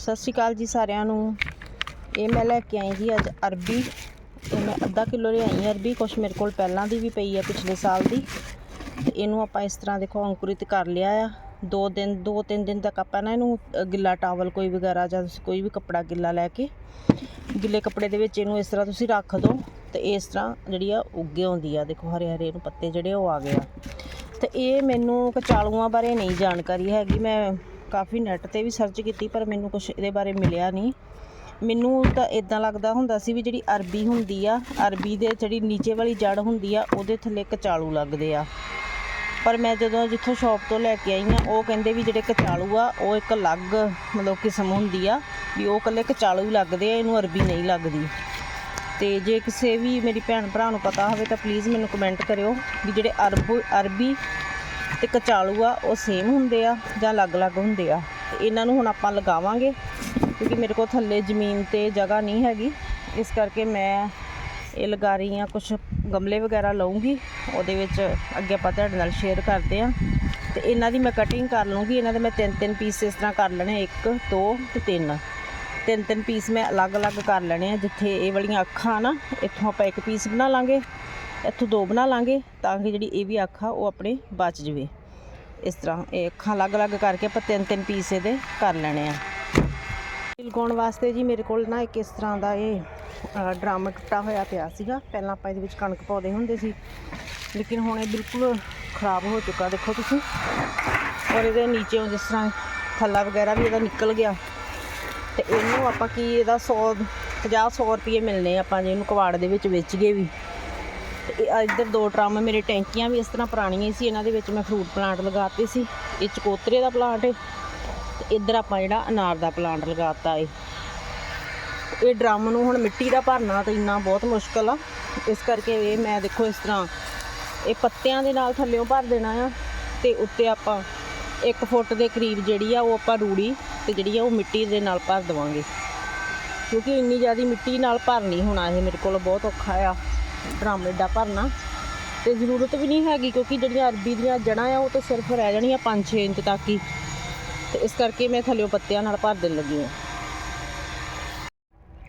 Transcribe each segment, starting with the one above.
ਸਤਿ ਸ਼੍ਰੀ ਅਕਾਲ ਜੀ ਸਾਰਿਆਂ ਨੂੰ। ਇਹ ਮੈਂ ਲੈ ਕੇ ਆਈ ਜੀ ਅੱਜ ਅਰਬੀ। ਇਹ ਮੈਂ ਅੱਧਾ ਕਿਲੋ ਲਿਆਈ ਅਰਬੀ, ਕੁਛ ਮੇਰੇ ਕੋਲ ਪਹਿਲਾਂ ਦੀ ਵੀ ਪਈ ਆ ਪਿਛਲੇ ਸਾਲ ਦੀ। ਤੇ ਇਹਨੂੰ ਆਪਾਂ ਇਸ ਤਰ੍ਹਾਂ ਦੇਖੋ ਅੰਕੁਰਿਤ ਕਰ ਲਿਆ ਆ। ਦੋ ਦਿਨ, ਦੋ ਤਿੰਨ ਦਿਨ ਤੱਕ ਆਪਾਂ ਨਾ ਇਹਨੂੰ ਗਿੱਲਾ ਟਾਵਲ ਕੋਈ ਵਗੈਰਾ ਜਾਂ ਕੋਈ ਵੀ ਕੱਪੜਾ ਗਿੱਲਾ ਲੈ ਕੇ, ਗਿੱਲੇ ਕੱਪੜੇ ਦੇ ਵਿੱਚ ਇਹਨੂੰ ਇਸ ਤਰ੍ਹਾਂ ਤੁਸੀਂ ਰੱਖ ਦਿਓ ਤੇ ਇਸ ਤਰ੍ਹਾਂ ਜਿਹੜੀ ਆ ਉੱਗੇ ਆਉਂਦੀ ਆ। ਦੇਖੋ ਹਰੇ ਹਰੇ ਇਹਨੂੰ ਪੱਤੇ ਜਿਹੜੇ ਉਹ ਆ ਗਏ ਆ। ਤੇ ਇਹ ਮੈਨੂੰ ਕਚਾਲੂਆਂ ਬਾਰੇ ਨਹੀਂ ਜਾਣਕਾਰੀ ਹੈਗੀ। ਮੈਂ ਕਾਫੀ ਨੈੱਟ ਤੇ ਵੀ ਸਰਚ ਕੀਤੀ, ਪਰ ਮੈਨੂੰ ਕੁਝ ਇਹਦੇ ਬਾਰੇ ਮਿਲਿਆ ਨਹੀਂ। ਮੈਨੂੰ ਤਾਂ ਇਦਾਂ ਲੱਗਦਾ ਹੁੰਦਾ ਸੀ ਵੀ ਜਿਹੜੀ ਅਰਬੀ ਹੁੰਦੀ ਆ, ਅਰਬੀ ਦੇ ਜਿਹੜੀ ਨੀਚੇ ਵਾਲੀ ਜੜ ਹੁੰਦੀ ਆ, ਉਹਦੇ ਥੱਲੇ ਕਚਾਲੂ ਲੱਗਦੇ ਆ। ਪਰ ਮੈਂ ਜਦੋਂ ਜਿੱਥੋਂ ਸ਼ਾਪ ਤੋਂ ਲੈ ਕੇ ਆਈ ਆ, ਉਹ ਕਹਿੰਦੇ ਵੀ ਜਿਹੜੇ ਕਚਾਲੂ ਆ, ਉਹ ਇੱਕ ਅਲੱਗ ਮਤਲਬ ਕਿਸਮ ਹੁੰਦੀ ਆ, ਵੀ ਉਹ ਇਕੱਲੇ ਕਚਾਲੂ ਹੀ ਲੱਗਦੇ ਆ, ਇਹਨੂੰ ਅਰਬੀ ਨਹੀਂ ਲੱਗਦੀ। ਤੇ ਜੇ ਕਿਸੇ ਵੀ ਮੇਰੀ ਭੈਣ ਭਰਾ ਨੂੰ ਪਤਾ ਹੋਵੇ ਤਾਂ ਪਲੀਜ਼ ਮੈਨੂੰ ਕਮੈਂਟ ਕਰਿਓ ਵੀ ਜਿਹੜੇ ਅਰਬ, ਅਰਬੀ ਤੇ ਕਚਾਲੂ ਆ, ਉਹ ਸੇਮ ਹੁੰਦੇ ਆ ਜਾਂ ਅਲੱਗ-ਅਲੱਗ ਹੁੰਦੇ ਆ। ਤੇ ਇਹਨਾਂ ਨੂੰ ਹੁਣ ਆਪਾਂ ਲਗਾਵਾਂਗੇ, ਕਿਉਂਕਿ ਮੇਰੇ ਕੋਲ ਥੱਲੇ ਜ਼ਮੀਨ ਤੇ ਜਗ੍ਹਾ ਨਹੀਂ ਹੈਗੀ। ਇਸ ਕਰਕੇ ਮੈਂ ਇਹ ਲਗਾ ਰਹੀ ਆ ਕੁਝ ਗਮਲੇ ਵਗੈਰਾ ਲਵਾਂਗੀ ਉਹਦੇ ਵਿੱਚ ਅੱਗੇ ਆਪਾਂ ਤੁਹਾਡੇ ਨਾਲ ਸ਼ੇਅਰ ਕਰਦੇ ਆ ਤੇ ਇਹਨਾਂ ਦੀ ਮੈਂ ਕਟਿੰਗ ਕਰ ਲਵਾਂਗੀ ਇਹਨਾਂ ਦੇ ਮੈਂ ਤਿੰਨ ਤਿੰਨ ਪੀਸ ਇਸ ਤਰ੍ਹਾਂ ਕਰ ਲੈਣੇ ਇੱਕ, ਦੋ ਤੇ ਤਿੰਨ। ਤਿੰਨ ਤਿੰਨ ਪੀਸ ਮੈਂ ਅਲੱਗ-ਅਲੱਗ ਕਰ ਲੈਣੇ ਆ, ਜਿੱਥੇ ਇਹ ਵਾਲੀਆਂ ਅੱਖਾਂ ਨਾ, ਇੱਥੋਂ ਆਪਾਂ ਇੱਕ ਪੀਸ ਬਣਾ ਲਾਂਗੇ। ਇੱਥੋਂ ਦੋ ਬਣਾ ਲਾਂਗੇ ਤਾਂ ਕਿ ਜਿਹੜੀ ਇਹ ਵੀ ਅੱਖ ਆ, ਉਹ ਆਪਣੇ ਬਚ ਜਵੇ। ਇਸ ਤਰ੍ਹਾਂ ਇਹ ਅੱਖਾਂ ਅਲੱਗ-ਅਲੱਗ ਕਰਕੇ ਆਪਾਂ ਤਿੰਨ ਤਿੰਨ ਪੀਸ ਇਹਦੇ ਕਰ ਲੈਣੇ ਆ। ਲਗਾਉਣ ਵਾਸਤੇ ਜੀ ਮੇਰੇ ਕੋਲ ਨਾ ਇੱਕ ਇਸ ਤਰ੍ਹਾਂ ਦਾ ਇਹ ਡਰਮ ਟੁੱਟਾ ਹੋਇਆ ਪਿਆ ਸੀਗਾ। ਪਹਿਲਾਂ ਆਪਾਂ ਇਹਦੇ ਵਿੱਚ ਕਣਕ ਪਾਉਂਦੇ ਹੁੰਦੇ ਸੀ। ਲੇਕਿਨ ਹੁਣ ਇਹ ਬਿਲਕੁਲ ਖਰਾਬ ਹੋ ਚੁੱਕਾ, ਦੇਖੋ ਤੁਸੀਂ। ਔਰ ਇਹਦੇ ਨੀਚੇੋਂ ਜਿਸ ਤਰ੍ਹਾਂ ਥੱਲਾ ਵਗੈਰਾ ਵੀ ਇਹਦਾ ਨਿਕਲ ਗਿਆ। ਤੇ ਇਹਨੂੰ ਆਪਾਂ ਕੀ ਇਹਦਾ 100 50 100 ਰੁਪਏ ਮਿਲਨੇ ਆਪਾਂ ਜੇ ਇਹਨੂੰ ਕਵਾੜ ਦੇ ਵਿੱਚ ਵੇਚ ਗਏ ਵੀ। ਇੱਧਰ ਦੋ ਡਰਮ ਮੇਰੇ ਟੈਂਕੀਆਂ ਵੀ ਇਸ ਤਰ੍ਹਾਂ ਪੁਰਾਣੀਆਂ ਸੀ, ਇਹਨਾਂ ਦੇ ਵਿੱਚ ਮੈਂ ਫਰੂਟ ਪਲਾਂਟ ਲਗਾਤੇ ਸੀ। ਇਹ ਚਕੋਤਰੇ ਦਾ ਪਲਾਂਟ ਹੈ ਤੇ ਇੱਧਰ ਆਪਾਂ ਜਿਹੜਾ ਅਨਾਰ ਦਾ ਪਲਾਂਟ ਲਗਾਤਾ ਏ। ਇਹ ਡਰਮ ਨੂੰ ਹੁਣ ਮਿੱਟੀ ਦਾ ਭਰਨਾ ਤਾਂ ਇੰਨਾ ਬਹੁਤ ਮੁਸ਼ਕਲ ਆ। ਇਸ ਕਰਕੇ ਇਹ ਮੈਂ ਦੇਖੋ ਇਸ ਤਰ੍ਹਾਂ ਇਹ ਪੱਤਿਆਂ ਦੇ ਨਾਲ ਥੱਲਿਓਂ ਭਰ ਦੇਣਾ ਆ। ਤੇ ਉੱਤੇ ਆਪਾਂ 1 ਫੁੱਟ ਦੇ ਕਰੀਬ ਜਿਹੜੀ ਆ ਉਹ ਆਪਾਂ ਰੂੜੀ ਤੇ ਜਿਹੜੀ ਆ ਉਹ ਮਿੱਟੀ ਦੇ ਨਾਲ ਭਰ ਦੇਵਾਂਗੇ। ਕਿਉਂਕਿ ਇੰਨੀ ਜ਼ਿਆਦਾ ਮਿੱਟੀ ਨਾਲ ਭਰ ਨਹੀਂ ਹੋਣਾ ਇਹ ਮੇਰੇ ਕੋਲ ਬਹੁਤ ਔਖਾ ਆ। ਡਰਮ ਏਡਾ ਭਰਨਾ। ਤੇ ਜ਼ਰੂਰਤ ਵੀ ਨਹੀਂ ਹੈਗੀ ਕਿਉਂਕਿ ਜਿਹੜੀਆਂ ਅਰਬੀ ਦੀਆਂ ਜੜ੍ਹਾਂ ਆ, ਉਹ ਤਾਂ ਸਿਰਫ ਰਹਿ ਜਾਣੀਆਂ 5-6 ਇੰਚ ਤੱਕ ਹੀ। ਤੇ ਇਸ ਕਰਕੇ ਮੈਂ ਥੱਲਿਓਂ ਪੱਤਿਆਂ ਨਾਲ ਭਰ ਦੇਣ ਲੱਗੀ ਹਾਂ।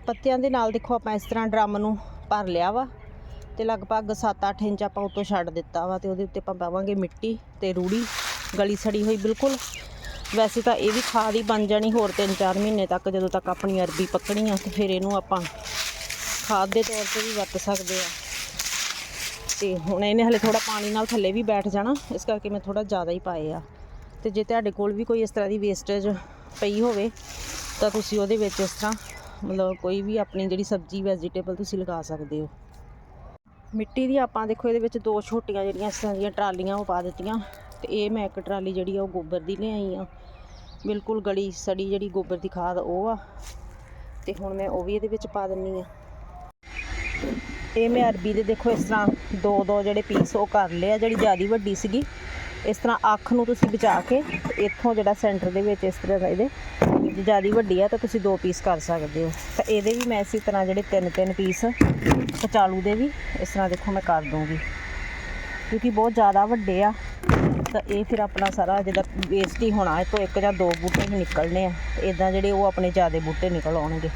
ਪੱਤਿਆਂ ਦੇ ਨਾਲ ਦੇਖੋ ਆਪਾਂ ਇਸ ਤਰ੍ਹਾਂ ਡਰਮ ਨੂੰ ਭਰ ਲਿਆ ਵਾ ਤੇ ਲਗਭਗ 7-8 ਇੰਚ ਆਪਾਂ ਉੱਤੋਂ ਛੱਡ ਦਿੱਤਾ ਵਾ ਤੇ ਉਹਦੇ ਉੱਤੇ ਆਪਾਂ ਪਾਵਾਂਗੇ ਮਿੱਟੀ ਤੇ ਰੂੜੀ, ਗਲੀ ਸੜੀ ਹੋਈ ਬਿਲਕੁਲ। ਵੈਸੇ ਤਾਂ ਇਹ ਵੀ ਖਾਦ ਹੀ ਬਣ ਜਾਣੀ ਹੋਰ 3-4 ਮਹੀਨੇ ਤੱਕ ਜਦੋਂ ਤੱਕ ਆਪਣੀ ਅਰਬੀ ਪੱਕਣੀ ਆ ਤੇ ਫਿਰ ਇਹਨੂੰ ਆਪਾਂ ਖਾਦ ਦੇ ਤੌਰ ਤੇ ਵੀ ਵਰਤ ਸਕਦੇ ਆ। ਤੇ ਹੁਣ ਇਹਨੇ ਹਲੇ ਥੋੜਾ ਪਾਣੀ ਨਾਲ ਥੱਲੇ ਵੀ ਬੈਠ ਜਾਣਾ, ਇਸ ਕਰਕੇ ਮੈਂ ਥੋੜਾ ਜ਼ਿਆਦਾ ਹੀ ਪਾਏ ਆ। ਤੇ ਜੇ ਤੁਹਾਡੇ ਕੋਲ ਵੀ ਕੋਈ ਇਸ ਤਰ੍ਹਾਂ ਦੀ ਵੇਸਟੇਜ ਪਈ ਹੋਵੇ, ਤਾਂ ਤੁਸੀਂ ਉਹਦੇ ਵਿੱਚ ਇਸ ਤਰ੍ਹਾਂ ਮਤਲਬ ਕੋਈ ਵੀ ਆਪਣੀ ਜਿਹੜੀ ਸਬਜ਼ੀ ਵੈਜੀਟੇਬਲ ਤੁਸੀਂ ਲਗਾ ਸਕਦੇ ਹੋ। ਮਿੱਟੀ ਦੀ ਆਪਾਂ ਦੇਖੋ ਇਹਦੇ ਵਿੱਚ ਦੋ ਛੋਟੀਆਂ ਜਿਹੜੀਆਂ ਇਸ ਤਰ੍ਹਾਂ ਦੀਆਂ ਟਰਾਲੀਆਂ ਉਹ ਪਾ ਦਿੱਤੀਆਂ, ਤੇ ਇਹ ਮੈਂ ਇੱਕ ਟਰਾਲੀ ਜਿਹੜੀ ਆ ਉਹ ਗੋਬਰ ਦੀ ਲਿਆਈ ਆ। ਬਿਲਕੁਲ ਗਲੀ ਸੜੀ ਜਿਹੜੀ ਗੋਬਰ ਦੀ ਖਾਦ ਉਹ ਆ, ਤੇ ਹੁਣ ਮੈਂ ਉਹ ਵੀ ਇਹਦੇ ਵਿੱਚ ਪਾ ਦਿੰਨੀ ਆ। ਇਹ ਮੈਂ ਅਰਬੀ ਦੇ ਦੇਖੋ ਇਸ ਤਰ੍ਹਾਂ ਦੋ ਦੋ ਜਿਹੜੇ ਪੀਸ ਉਹ ਕਰ ਲਏ ਆ, ਜਿਹੜੀ ਜਿਆਦੀ ਵੱਡੀ ਸੀਗੀ। ਇਸ ਤਰ੍ਹਾਂ ਅੱਖ ਨੂੰ ਤੁਸੀਂ ਬਚਾ ਕੇ ਇੱਥੋਂ ਜਿਹੜਾ ਸੈਂਟਰ ਦੇ ਵਿੱਚ ਇਸ ਤਰ੍ਹਾਂ ਇਹਦੇ ਜੇ ਜਿਆਦੀ ਵੱਡੀ ਆ ਤਾਂ ਤੁਸੀਂ ਦੋ ਪੀਸ ਕਰ ਸਕਦੇ ਹੋ। ਤਾਂ ਇਹਦੇ ਵੀ ਮੈਂ ਇਸੇ ਤਰ੍ਹਾਂ ਜਿਹੜੇ ਤਿੰਨ ਤਿੰਨ ਪੀਸ ਕਚਾਲੂ ਦੇ ਵੀ ਇਸ ਤਰ੍ਹਾਂ ਦੇਖੋ ਮੈਂ ਕਰ ਦੂੰਗੀ ਕਿਉਂਕਿ ਬਹੁਤ ਜ਼ਿਆਦਾ ਵੱਡੇ ਆ, ਤਾਂ ਇਹ ਫਿਰ ਆਪਣਾ ਸਾਰਾ ਜਿਹਦਾ ਵੇਸਟ ਹੀ ਹੋਣਾ ਇਹ ਤੋਂ ਇੱਕ ਜਾਂ ਦੋ ਬੂਟੇ ਹੀ ਨਿਕਲਣੇ ਆ। ਤੇ ਇਦਾਂ ਜਿਹੜੇ ਉਹ ਆਪਣੇ ਜ਼ਿਆਦੇ ਬੂਟੇ ਨਿਕਲ ਆਉਣਗੇ।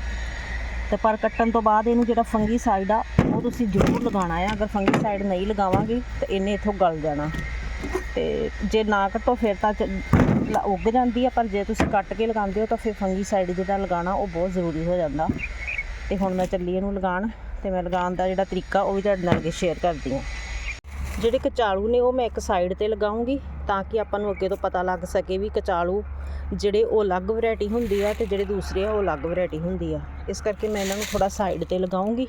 ਤੇ ਪਰ ਕੱਟਣ ਤੋਂ ਬਾਅਦ ਇਹਨੂੰ ਜਿਹੜਾ ਫੰਗੀ ਸਾਈਡ ਆ ਉਹ ਤੁਸੀਂ ਜ਼ਰੂਰ ਲਗਾਉਣਾ ਆ। ਅਗਰ ਫੰਗੀ ਸਾਈਡ ਨਹੀਂ ਲਗਾਵਾਂਗੇ, ਤਾਂ ਇਹਨੇ ਇਥੋਂ ਗਲ ਜਾਣਾ। ਤੇ ਜੇ ਨਾ ਕੱਟੋ, ਫਿਰ ਤਾਂ ਚ- ਲ- ਉੱਗ ਜਾਂਦੀ ਆ, ਪਰ ਜੇ ਤੁਸੀਂ ਕੱਟ ਕੇ ਲਗਾਉਂਦੇ ਹੋ, ਤਾਂ ਫਿਰ ਫੰਗੀ ਸਾਈਡ ਜਿਹੜਾ ਲਗਾਉਣਾ, ਉਹ ਬਹੁਤ ਜ਼ਰੂਰੀ ਹੋ ਜਾਂਦਾ। ਤੇ ਹੁਣ ਮੈਂ ਚੱਲੀ ਇਹਨੂੰ ਲਗਾਉਣ, ਤੇ ਮੈਂ ਲਗਾਉਣ ਦਾ ਜਿਹੜਾ ਤਰੀਕਾ, ਉਹ ਵੀ ਤੁਹਾਡੇ ਨਾਲ ਅੱਗੇ ਸ਼ੇਅਰ ਕਰਦੀ ਹਾਂ। ਜਿਹੜੇ ਕਚਾਲੂ ਨੇ, ਉਹ ਮੈਂ ਇੱਕ ਸਾਈਡ ਤੇ ਲਗਾਉਂਗੀ, ਤਾਂ ਕਿ ਆਪਾਂ ਨੂੰ ਅੱਗੇ ਤੋਂ ਪਤਾ ਲੱਗ ਸਕੇ ਵੀ ਕਚਾਲੂ ਜਿਹੜੇ ਉਹ ਅਲੱਗ ਵੈਰਾਈਟੀ ਹੁੰਦੀ ਆ, ਤੇ ਜਿਹੜੇ ਦੂਸਰੇ ਆ, ਉਹ ਅਲੱਗ ਵੈਰਾਈਟੀ ਹੁੰਦੀ ਆ। ਇਸ ਕਰਕੇ ਮੈਂ ਇਹਨਾਂ ਨੂੰ ਥੋੜਾ ਸਾਈਡ ਤੇ ਲਗਾਉਂਗੀ।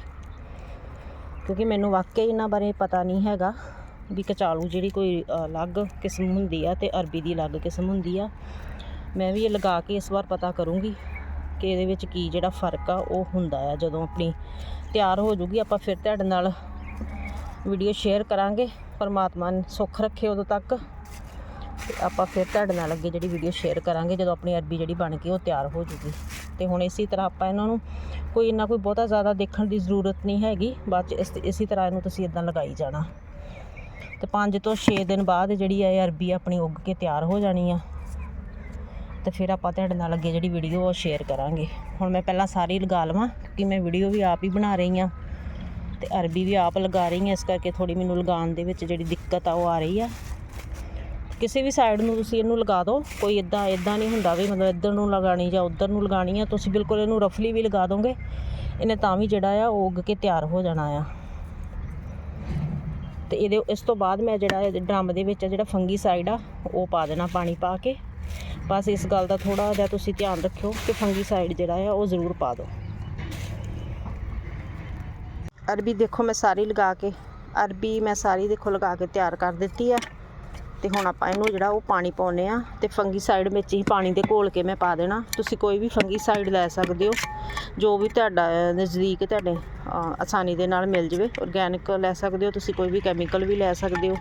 ਕਿਉਂਕਿ ਮੈਨੂੰ ਵਾਕਿਆ ਇਹਨਾਂ ਬਾਰੇ ਪਤਾ ਨਹੀਂ ਹੈਗਾ ਵੀ ਕਚਾਲੂ ਜਿਹੜੀ ਕੋਈ ਅਲੱਗ ਕਿਸਮ ਹੁੰਦੀ ਆ ਤੇ ਅਰਬੀ ਦੀ ਅਲੱਗ ਕਿਸਮ ਹੁੰਦੀ ਆ। ਮੈਂ ਵੀ ਇਹ ਲਗਾ ਕੇ ਇਸ ਵਾਰ ਪਤਾ ਕਰੂੰਗੀ ਕਿ ਇਹਦੇ ਵਿੱਚ ਕੀ ਜਿਹੜਾ ਫ਼ਰਕ ਆ, ਉਹ ਹੁੰਦਾ ਆ। ਜਦੋਂ ਆਪਣੀ ਤਿਆਰ ਹੋ ਜੂਗੀ, ਆਪਾਂ ਫਿਰ ਤੁਹਾਡੇ ਨਾਲ ਵੀਡੀਓ ਸ਼ੇਅਰ ਕਰਾਂਗੇ। ਪਰਮਾਤਮਾ ਨੇ ਸੁੱਖ ਰੱਖੇ ਉਦੋਂ ਤੱਕ। ਤੇ ਆਪਾਂ ਫਿਰ ਤੁਹਾਡੇ ਨਾਲ ਅੱਗੇ ਜਿਹੜੀ ਵੀਡੀਓ ਸ਼ੇਅਰ ਕਰਾਂਗੇ, ਜਦੋਂ ਆਪਣੀ ਅਰਬੀ ਜਿਹੜੀ ਬਣ ਕੇ ਉਹ ਤਿਆਰ ਹੋ ਜੂਗੀ। ਤੇ ਹੁਣ ਇਸੇ ਤਰ੍ਹਾਂ ਆਪਾਂ ਇਹਨਾਂ ਨੂੰ ਕੋਈ ਇੰਨਾ ਕੋਈ ਬਹੁਤਾ ਜ਼ਿਆਦਾ ਦੇਖਣ ਦੀ ਜ਼ਰੂਰਤ ਨਹੀਂ ਹੈਗੀ, ਬਾਅਦ ਚ ਇਸ ਇਸੇ ਤਰ੍ਹਾਂ ਇਹਨੂੰ ਤੁਸੀਂ ਇਦਾਂ ਲਗਾਈ ਜਾਣਾ। ਤੇ 5 ਤੋਂ 6 ਦਿਨ ਬਾਅਦ ਜਿਹੜੀ ਆ ਇਹ ਅਰਬੀ ਆਪਣੀ ਉੱਗ ਕੇ ਤਿਆਰ ਹੋ ਜਾਣੀ ਆ, ਤੇ ਫਿਰ ਆਪਾਂ ਤੁਹਾਡੇ ਨਾਲ ਅੱਗੇ ਜਿਹੜੀ ਵੀਡੀਓ ਉਹ ਸ਼ੇਅਰ ਕਰਾਂਗੇ। ਹੁਣ ਮੈਂ ਪਹਿਲਾਂ ਸਾਰੀ ਲਗਾ ਲਵਾਂ, ਕਿਉਂਕਿ ਮੈਂ ਵੀਡੀਓ ਵੀ ਆਪ ਹੀ ਬਣਾ ਰਹੀ ਹਾਂ ਤੇ ਅਰਬੀ ਵੀ ਆਪ ਲਗਾ ਰਹੀ ਹਾਂ ਇਸ ਕਰਕੇ ਥੋੜੀ ਮੈਨੂੰ ਲਗਾਉਣ ਦੇ ਵਿੱਚ ਜਿਹੜੀ ਦਿੱਕਤ ਆ ਉਹ ਆ ਰਹੀ ਆ। ਕਿਸੇ ਵੀ ਸਾਈਡ ਨੂੰ ਤੁਸੀਂ ਇਹਨੂੰ ਲਗਾ ਦਿਓ, ਕੋਈ ਇਦਾਂ ਇਦਾਂ ਨਹੀਂ ਹੁੰਦਾ ਵੀ ਮਤਲਬ ਇੱਧਰ ਨੂੰ ਲਗਾਣੀ ਜਾਂ ਉੱਧਰ ਨੂੰ ਲਗਾਣੀ ਆ, ਤੁਸੀਂ ਬਿਲਕੁਲ ਇਹਨੂੰ ਰਫਲੀ ਵੀ ਲਗਾ ਦੋਗੇ, ਇਹਨੇ ਤਾਂ ਵੀ ਜਿਹੜਾ ਆ ਉਹ ਉੱਗ ਕੇ ਤਿਆਰ ਹੋ ਜਾਣਾ ਆ। ਤੇ ਇਹਦੇ, ਇਸ ਤੋਂ ਬਾਅਦ ਮੈਂ ਜਿਹੜਾ ਡਰਮ ਦੇ ਵਿੱਚ ਜਿਹੜਾ ਫੰਗੀ ਸਾਈਡ ਆ, ਉਹ ਪਾ ਦੇਣਾ ਪਾਣੀ ਪਾ ਕੇ। ਬਸ ਇਸ ਗੱਲ ਦਾ ਥੋੜਾ ਜਿਹਾ ਤੁਸੀਂ ਧਿਆਨ ਰੱਖਿਓ ਕਿ ਫੰਗੀ ਸਾਈਡ ਜਿਹੜਾ ਆ, ਉਹ ਜ਼ਰੂਰ ਪਾ ਦਿਓ। ਅਰਬੀ ਦੇਖੋ ਮੈਂ ਸਾਰੀ ਲਗਾ ਕੇ, ਅਰਬੀ ਮੈਂ ਸਾਰੀ ਦੇਖੋ ਲਗਾ ਕੇ ਤਿਆਰ ਕਰ ਦਿੱਤੀ ਆ। ਤੇ ਹੁਣ ਆਪਾਂ ਇਹਨੂੰ ਜਿਹੜਾ ਉਹ ਪਾਣੀ ਪਾਉਨੇ ਆ ਤੇ ਫੰਗੀ ਸਾਈਡ ਵਿੱਚ ਹੀ ਪਾਣੀ ਦੇ ਘੋਲ ਕੇ ਮੈਂ ਪਾ ਦੇਣਾ। ਤੁਸੀਂ ਕੋਈ ਵੀ ਫੰਗੀ ਸਾਈਡ ਲੈ ਸਕਦੇ ਹੋ, ਜੋ ਵੀ ਤੁਹਾਡਾ ਨਜ਼ਦੀਕ ਤੁਹਾਡੇ ਆਸਾਨੀ ਦੇ ਨਾਲ ਮਿਲ ਜਵੇ। ਆਰਗੈਨਿਕ ਲੈ ਸਕਦੇ ਹੋ, ਤੁਸੀਂ ਕੋਈ ਵੀ ਕੈਮੀਕਲ ਵੀ ਲੈ ਸਕਦੇ ਹੋ।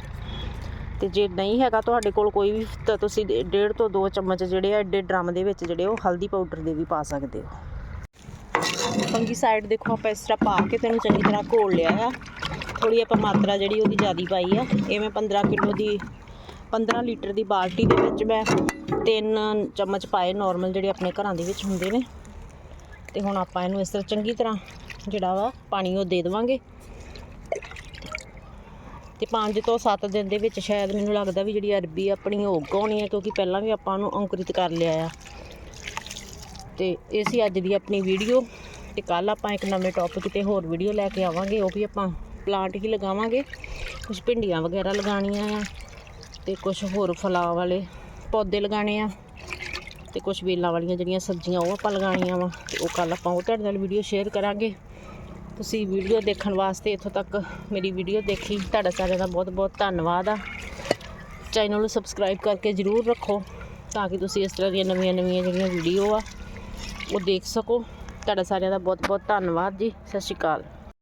ਤੇ ਜੇ ਨਹੀਂ ਹੈਗਾ ਤੁਹਾਡੇ ਕੋਲ ਕੋਈ ਵੀ, ਤਾਂ ਤੁਸੀਂ ਡੇਢ ਤੋਂ 2 ਚਮਚ ਜਿਹੜੇ ਆ, ਐਡੇ ਡਰਮ ਦੇ ਵਿੱਚ ਜਿਹੜੇ ਉਹ ਹਲਦੀ ਪਾਊਡਰ ਦੇ ਵੀ ਪਾ ਸਕਦੇ ਹੋ। ਫੰਗੀ ਸਾਈਡ ਦੇਖੋ ਆਪਾਂ ਇਸ ਤਰ੍ਹਾਂ ਪਾ ਕੇ ਤੈਨੂੰ ਚੰਗੀ ਤਰ੍ਹਾਂ ਘੋਲ ਲਿਆ ਆ। ਥੋੜੀ ਆਪਾਂ ਮਾਤਰਾ ਜਿਹੜੀ ਉਹਦੀ ਜ਼ਿਆਦੀ ਪਾਈ ਆ, ਇਹ ਮੈਂ 15 ਕਿਲੋ ਦੀ 15 ਲੀਟਰ ਦੀ ਬਾਲਟੀ ਦੇ ਵਿੱਚ ਮੈਂ ਤਿੰਨ ਚਮਚ ਪਾਏ ਨਾਰਮਲ ਜਿਹੜੇ ਆਪਣੇ ਘਰਾਂ ਦੇ ਵਿੱਚ ਹੁੰਦੇ ਨੇ। ਤੇ ਹੁਣ ਆਪਾਂ ਇਹਨੂੰ ਇਸ ਤਰ੍ਹਾਂ ਚੰਗੀ ਤਰ੍ਹਾਂ ਜਿਹੜਾ ਵਾ ਪਾਣੀ ਉਹ ਦੇ ਦੇਵਾਂਗੇ। ਤੇ 5 ਤੋਂ 7 ਦਿਨ ਦੇ ਵਿੱਚ ਸ਼ਾਇਦ ਮੈਨੂੰ ਲੱਗਦਾ ਵੀ ਜਿਹੜੀ ਅਰਬੀ ਆਪਣੀ ਉਹ ਉੱਗ ਆਉਣੀ ਹੈ, ਕਿਉਂਕਿ ਪਹਿਲਾਂ ਵੀ ਆਪਾਂ ਉਹਨੂੰ ਅੰਕੁਰਿਤ ਕਰ ਲਿਆ ਆ। ਤੇ ਇਹ ਸੀ ਅੱਜ ਦੀ ਆਪਣੀ ਵੀਡੀਓ ਤੇ ਕੱਲ ਆਪਾਂ ਇੱਕ ਨਵੇਂ ਟੌਪਿਕ ਤੇ ਹੋਰ ਵੀਡੀਓ ਲੈ ਕੇ ਆਵਾਂਗੇ, ਉਹ ਵੀ ਆਪਾਂ ਪਲਾਂਟ ਹੀ ਲਗਾਵਾਂਗੇ। ਕੁਝ ਭਿੰਡੀਆਂ ਵਗੈਰਾ ਲਗਾਉਣੀਆਂ ਆ। ਤੇ ਕੁਝ ਹੋਰ ਫਲਾਂ ਵਾਲੇ ਪੌਦੇ ਲਗਾਉਣੇ ਆ ਤੇ ਕੁਝ ਵੇਲਾਂ ਵਾਲੀਆਂ ਜਿਹੜੀਆਂ ਸਬਜ਼ੀਆਂ ਉਹ ਆਪਾਂ ਲਗਾਉਣੀਆਂ ਵਾ ਤੇ ਉਹ ਕੱਲ ਆਪਾਂ ਉਹ ਤੁਹਾਡੇ ਨਾਲ ਵੀਡੀਓ ਸ਼ੇਅਰ ਕਰਾਂਗੇ। ਤੁਸੀਂ ਵੀਡੀਓ ਦੇਖਣ ਵਾਸਤੇ ਇੱਥੋਂ ਤੱਕ ਮੇਰੀ ਵੀਡੀਓ ਦੇਖੀ। ਤੁਹਾਡਾ ਸਾਰਿਆਂ ਦਾ ਬਹੁਤ ਬਹੁਤ ਧੰਨਵਾਦ ਆ। ਚੈਨਲ ਨੂੰ ਸਬਸਕ੍ਰਾਈਬ ਕਰਕੇ ਜ਼ਰੂਰ ਰੱਖੋ ਤਾਂ ਕਿ ਤੁਸੀਂ ਇਸ ਤਰ੍ਹਾਂ ਦੀਆਂ ਨਵੀਆਂ ਨਵੀਆਂ ਜਿਹੜੀਆਂ ਵੀਡੀਓ ਆ ਉਹ ਦੇਖ ਸਕੋ। ਤੁਹਾਡਾ ਸਾਰਿਆਂ ਦਾ ਬਹੁਤ ਬਹੁਤ ਧੰਨਵਾਦ ਜੀ। ਸਤਿ ਸ਼੍ਰੀ ਅਕਾਲ।